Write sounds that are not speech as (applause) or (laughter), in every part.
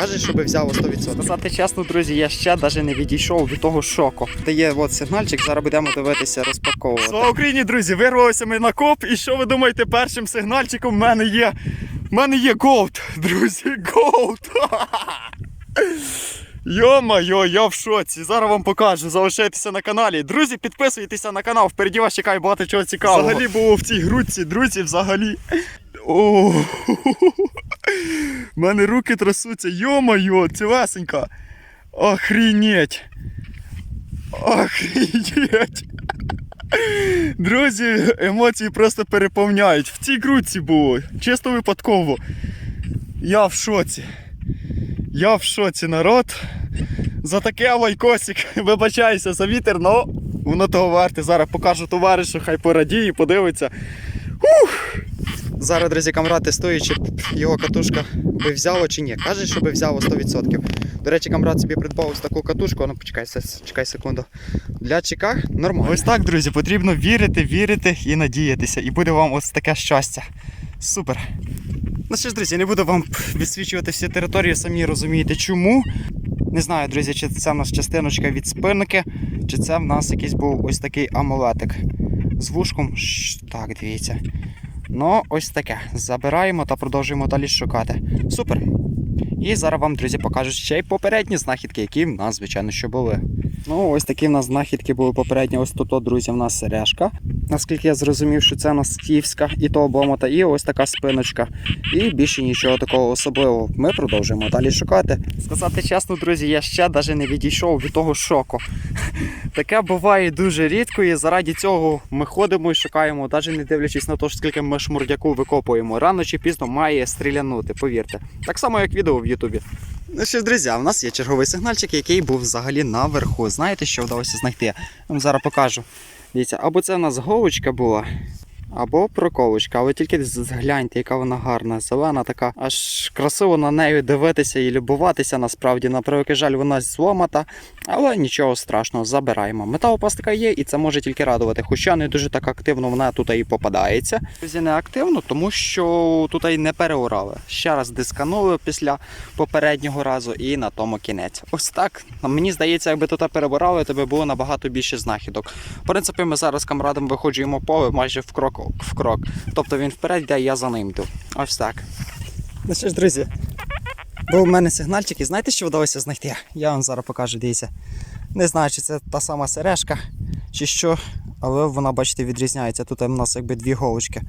Каже, щоб взяло 100%. Сказати чесно, друзі, я ще навіть не відійшов від того шоку. Дає от сигнальчик, зараз будемо дивитися, розпаковувати. Слава Україні, друзі! Вирвалися ми на коп. І що ви думаєте, першим сигнальчиком в мене є. В мене є голд, друзі, голд! (laughs) Йо-майо, я в шоці. Зараз вам покажу. Залишайтеся на каналі. Друзі, підписуйтеся на канал. Впереді вас чекає багато чого цікавого. Взагалі було в цій грудці, друзі, взагалі. О, (laughs) в мене руки трясуться. Йо-майо, цілесенька. Охрінеть. Охрінеть. Друзі, емоції просто переповняють. В цій грудці було. Чисто випадково. Я в шоці. Я в шоці, народ. За таке лайкосик. (laughs) Вибачаюся за вітер, але воно того варте. Зараз покажу товаришу, хай порадіє, подивиться. Зараз, друзі, камера тестує, чи його катушка би взяло чи ні. Каже, що би взяло 100%. До речі, камрад собі придбав ось таку катушку. Ну, почекай, чекай секунду. Для ЧК нормально. Ось так, друзі, потрібно вірити, вірити і надіятися. І буде вам ось таке щастя. Супер. Ну що ж, друзі, не буду вам відсвічувати всі території, самі розумієте чому. Не знаю, друзі, чи це в нас частиночка від спинники, чи це в нас якийсь був ось такий амулетик з вушком. Так, дивіться. Ну, ось таке. Забираємо та продовжуємо далі шукати. Супер. І зараз вам, друзі, покажу ще й попередні знахідки, які в нас, звичайно, що були. Ну, ось такі в нас знахідки були попередні. Ось тут, друзі, в нас сережка. Наскільки я зрозумів, що це у і то обомота, і ось така спиночка. І більше нічого такого особливого. Ми продовжуємо далі шукати. Сказати чесно, друзі, я ще навіть не відійшов від того шоку. (laughs) Таке буває дуже рідко, і заради цього ми ходимо і шукаємо, навіть не дивлячись на те, скільки ми шмурдяку викопуємо. Рано чи пізно має стрілянути, повірте. Так само, як відео в Ютубі. Ну що ж, друзі, в нас є черговий сигнальчик, який був взагалі наверху. Знаєте, що вдалося знайти? Я вам зараз покажу. Дивіться, або це в нас говочка була, або проковочка. Але тільки згляньте, яка вона гарна, зелена така. Аж красиво на неї дивитися і любуватися. Насправді, на превеликий жаль, вона зломата, але нічого страшного, забираємо. Металопластика є, і це може тільки радувати. Хоча не дуже так активно вона тут і попадається. Друзі, не активно, тому що тут і не переорали. Ще раз дисканули після попереднього разу, і на тому кінець. Ось так. Мені здається, якби тут перебирали, то би було набагато більше знахідок. В принципі, ми зараз камрадом виходжуємо поле майже в крок в крок. Тобто він вперед йде, я за ним йду. Ось так. Ну що ж, друзі, був у мене сигнальчик, і знаєте, що вдалося знайти? Я вам зараз покажу, дивіться. Не знаю, чи це та сама сережка, чи що, але вона, бачите, відрізняється. Тут у нас якби дві голочки.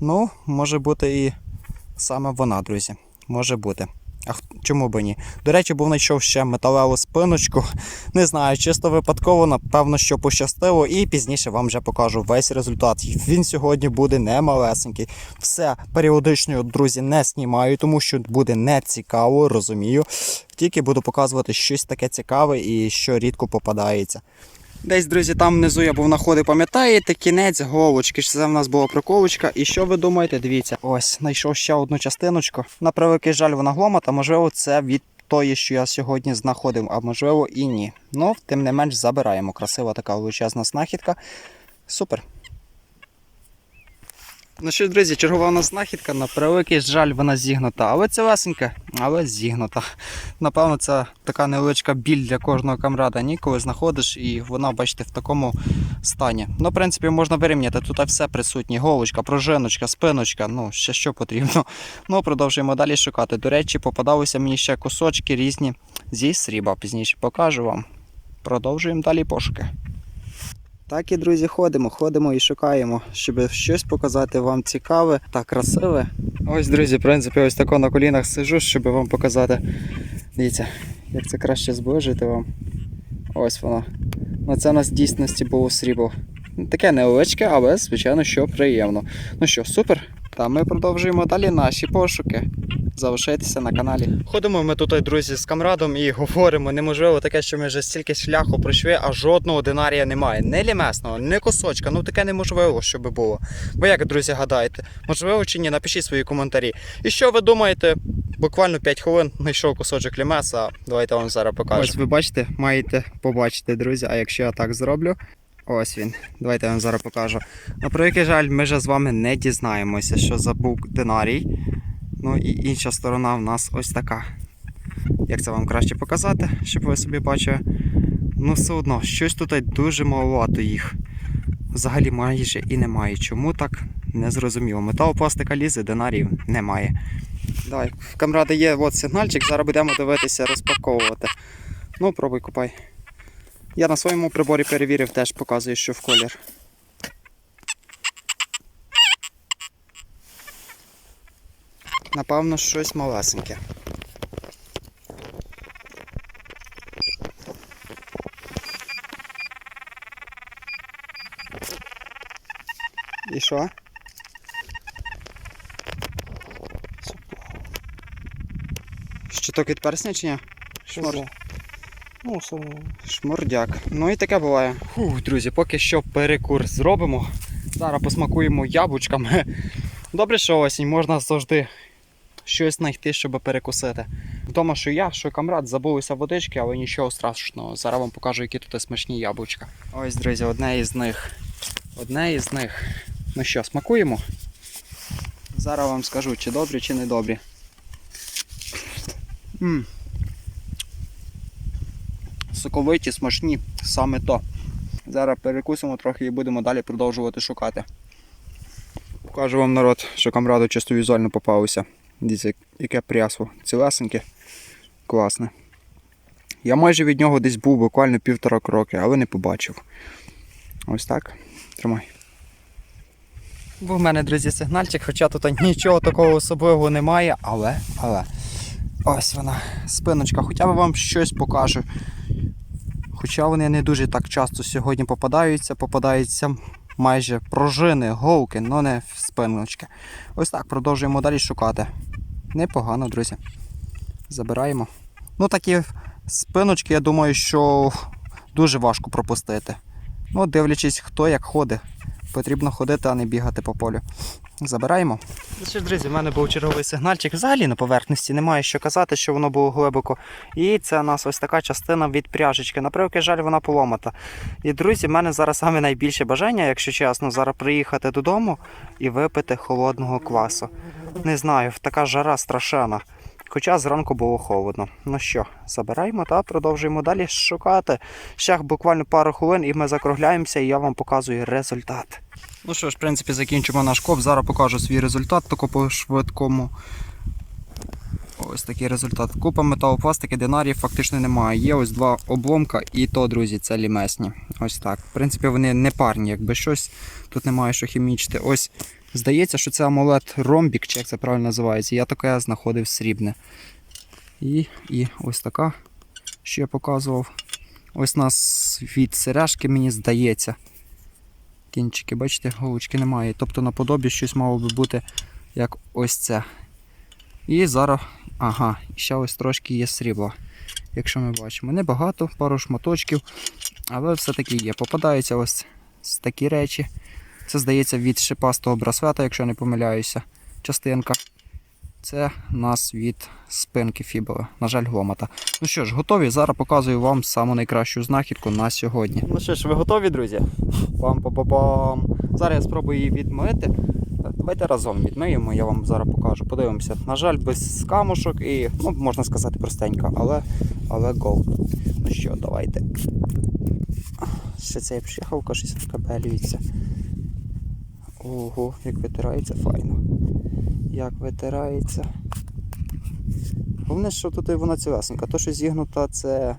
Ну, може бути і саме вона, друзі. Може бути. А чому б ні? До речі, був знайшов ще металеву спиночку. Не знаю, чисто випадково, напевно, що пощастило, і пізніше вам вже покажу весь результат. Він сьогодні буде не малесенький. Все періодично, друзі, не знімаю, тому що буде не цікаво, розумію. Тільки буду показувати щось таке цікаве і що рідко попадається. Десь, друзі, там внизу я був находив, пам'ятаєте, кінець головочки. Це в нас була приколочка. І що ви думаєте? Дивіться, ось знайшов ще одну частиночку. На превеликий жаль, вона гломата, можливо, це від тої, що я сьогодні знаходив, а можливо і ні. Ну, тим не менш, забираємо. Красива така величезна знахідка. Супер. Ну що, друзі, чергова у нас знахідка, на превеликий жаль, вона зігнута. Але це лесенька, але зігнута. Напевно, це така невеличка біль для кожного камрада. Ні, коли знаходиш, і вона, бачите, в такому стані. Ну, в принципі, можна вирівняти. Тут все присутнє. Голочка, пружиночка, спиночка, ну, ще що потрібно. (laughs) Ну, продовжуємо далі шукати. До речі, попадалися мені ще кусочки різні зі сріба. Пізніше покажу вам. Продовжуємо далі пошуки. Так і друзі, ходимо, ходимо і шукаємо, щоб щось показати вам цікаве та красиве. Ось, друзі, в принципі, ось тако на колінах сижу, щоб вам показати. Дивіться, як це краще зближити вам. Ось воно. Ну це у нас в дійсності було срібло. Таке невеличке, але звичайно, що приємно. Ну що, супер? Та ми продовжуємо далі наші пошуки. Залишайтеся на каналі. Ходимо ми тут, друзі, з камрадом і говоримо, неможливо таке, що ми вже стільки шляху пройшли, а жодного динарія немає. Не лімесного, не кусочка. Ну таке неможливо, щоб було. Ви як, друзі, гадаєте? Можливо чи ні? Напишіть свої коментарі. І що ви думаєте? Буквально 5 хвилин знайшов кусочок лімеса. Давайте вам зараз покажу. Ось ви бачите, маєте побачити, друзі. А якщо я так зроблю. Ось він. Давайте я вам зараз покажу. На превеликий жаль, ми вже з вами не дізнаємося, що забув динарій. Ну і інша сторона в нас ось така. як це вам краще показати, щоб ви собі бачили. Ну, все одно, щось тут дуже маловато їх. Взагалі майже і немає. Чому так? Не зрозуміло. Металопластика лізе, динарів немає. Давай, в камради є от сигнальчик, зараз будемо дивитися, розпаковувати. Ну, пробуй купай. Я на своєму приборі перевірив, теж показує, що в колір. Напевно, щось малесеньке. І що? Щиток від персня чи ні? Шмор... Ну, все. Шмурдяк. Ну і таке буває. Фух, друзі, поки що перекур зробимо. Зараз посмакуємо яблучками. Добре, що осінь, можна завжди щось знайти, щоб перекусити. Вдома, що я, що камрад, забулися водички, але нічого страшного. Зараз вам покажу, які тут смачні яблучка. Ось, друзі, одне із них. Одне із них. Ну що, смакуємо? Зараз вам скажу, чи добрі, чи не добрі. М. Соковиті, смачні, саме то. Зараз перекусимо трохи і будемо далі продовжувати шукати. Покажу вам народ, що камраду чисто візуально попалося. Дивіться, яке прясво. Цілесеньке. Класне. Я майже від нього десь був буквально півтора кроки, але не побачив. Ось так. Тримай. Був в мене, друзі, сигнальчик, хоча тут нічого такого особливого немає, але, але. Ось вона, спиночка, хоча б вам щось покажу. Хоча вони не дуже так часто сьогодні попадаються, попадаються майже пружини, голки, але не спиночки. Ось так продовжуємо далі шукати. Непогано, друзі. Забираємо. Ну, такі спиночки, я думаю, що дуже важко пропустити. Ну, дивлячись, хто як ходить. Потрібно ходити, а не бігати по полю. Забираємо. Ну що друзі, в мене був черговий сигнальчик. Взагалі на поверхності немає що казати, що воно було глибоко. І це у нас ось така частина від пряжечки. На жаль, вона поломата. І, друзі, в мене зараз саме найбільше бажання, якщо чесно, зараз приїхати додому і випити холодного квасу. Не знаю, така жара страшена. Хоча зранку було холодно. Ну що, забираємо та продовжуємо далі шукати. Ще буквально пару хвилин і ми закругляємося, і я вам показую результат. Ну що ж, в принципі, закінчимо наш коп. Зараз покажу свій результат тако по швидкому. Ось такий результат. Купа металопластики, динарів фактично немає. Є ось два обломка, і то, друзі, це лімесні. Ось так. В принципі, вони не парні, якби щось. Тут немає що хімічити. Ось здається, що це амулет ромбік, чи як це правильно називається. Я таке знаходив срібне. І, і ось така, що я показував. Ось у нас від сережки, мені здається. Кінчики, бачите, голочки немає. Тобто наподобі щось мало би бути як ось це. І зараз, ага, ще ось трошки є срібла. Якщо ми бачимо. Небагато, пару шматочків, але все-таки є. Попадаються ось такі речі. Це здається від шипастого браслета, якщо не помиляюся. Частинка. Це у нас від спинки фібули. На жаль, гломата. Ну що ж, готові. Зараз показую вам саму найкращу знахідку на сьогодні. Ну що ж, ви готові, друзі? Пам-па-па-пам. Зараз я спробую її відмити. Давайте разом відмиємо, я вам зараз покажу. Подивимося. На жаль, без камушок і, ну, можна сказати, простенько, але але гол. Ну що, давайте. Ще ця пшихавка щось вкабелюється. Ого, як витирається файно. Як витирається. Головне, що тут вона цілесенька. То, що зігнута, це,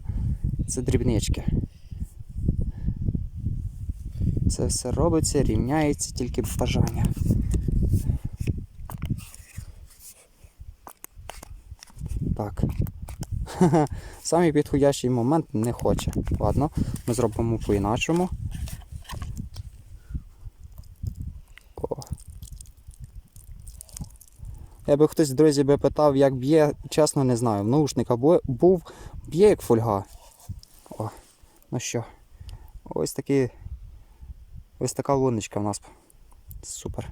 це дрібнички. Це все робиться, рівняється, тільки бажання. Так. (laughs) Самий підходящий момент не хоче. Ладно, ми зробимо по-іначому. Якби хтось, друзі, би питав, як б'є, чесно не знаю. В наушника бу- був, б'є як фольга. О, ну що, ось такий. Ось така луночка в нас. Супер.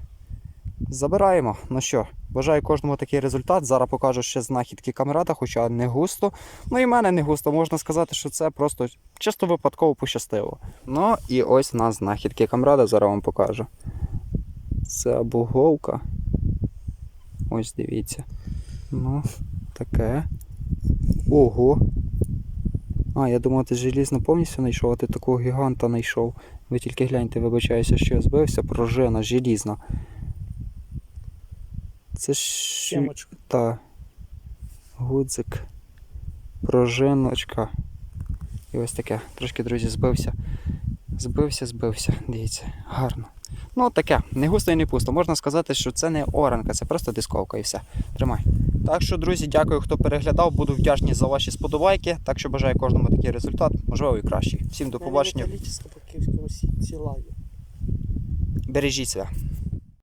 Забираємо. Ну що, бажаю кожному такий результат. Зараз покажу ще знахідки камерата, хоча не густо. Ну і в мене не густо. Можна сказати, що це просто чисто випадково пощастило. Ну і ось у нас знахідки камрада, зараз вам покажу. Це або голка. Ось дивіться. Ну, таке. Ого. А, я думав, ти желізно повністю знайшов, а ти такого гіганта знайшов. Ви тільки гляньте, вибачаюся, що я збився, пружина желізна. Це ж. Та. Гудзик. Пружиночка. І ось таке. Трошки, друзі, збився. Збився, збився. Дивіться, гарно. Ну, таке, не густо і не пусто. Можна сказати, що це не оранка, це просто дисковка і все. Тримай. Так що, друзі, дякую, хто переглядав. Буду вдячний за ваші сподобайки. Так що бажаю кожному такий результат, можливо, і кращий. Всім до побачення. Бережіть себе.